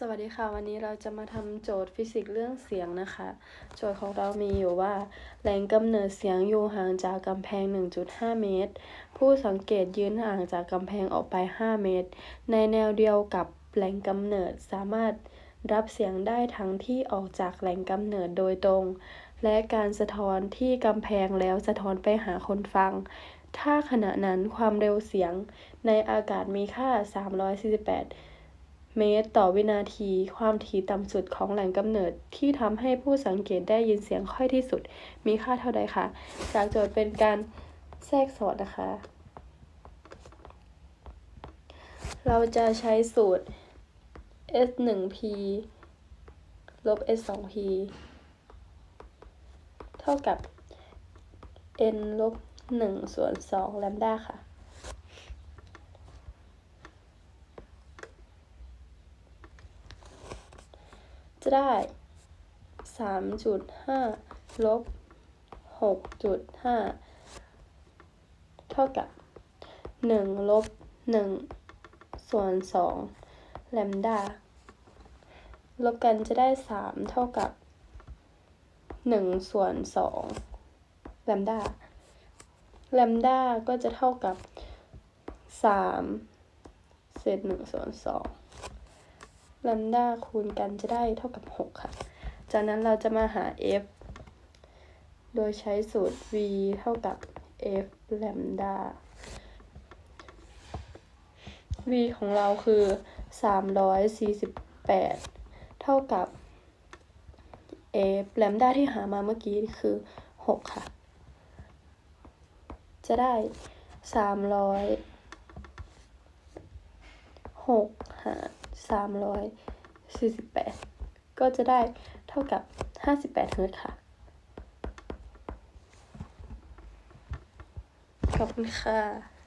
สวัสดีค่ะ วันนี้เราจะมาทำโจทย์ฟิสิกส์เรื่องเสียงนะคะ โจทย์ของเรามีอยู่ว่าแหล่งกำเนิดเสียงอยู่ห่างจากกำแพง 1.5 เมตร ผู้สังเกตยืนห่างจากกำแพงออกไป 5 เมตร ในแนวเดียวกับแหล่งกำเนิดสามารถรับเสียงได้ทั้งที่ออกจากแหล่งกำเนิดโดยตรง และการสะท้อนที่กำแพงแล้วสะท้อนไปหาคนฟัง ถ้าขณะนั้นความเร็วเสียงในอากาศมีค่า 348 เมตรต่อวินาที ความถี่ต่ำสุดของแหล่งกำเนิดที่ทำให้ผู้สังเกตได้ยินเสียงค่อยที่สุด มีค่าเท่าใดคะจากโจทย์เป็นการแทรกสอดนะคะ เราจะใช้สูตร s 1 p ลบ s 2 p เท่ากับ n ลบ1ส่วน2แลมด้าค่ะ ได้สามจุดห้าลบหกจุดห้าเท่ากับหนึ่งลบหนึ่งส่วนสองแลมดาลบกันจะได้สามเท่ากับหนึ่งส่วนสองแลมดาแลมดาก็จะเท่ากับสามเศษหนึ่งส่วนสอง ลัมดาคูณกันจะได้เท่ากับ 6 ค่ะ จากนั้นเราจะมาหา f โดยใช้สูตร v เท่ากับ f แลมดา v ของเราคือ 348 เท่ากับ f แลมดาที่หามาเมื่อกี้คือ 6 ค่ะ จะได้ 300 6 หา รสามร้อยสี่สิบแปดก็จะได้เท่ากับห้าสิบแปดเฮิร์ตซ์ค่ะ ขอบคุณค่ะ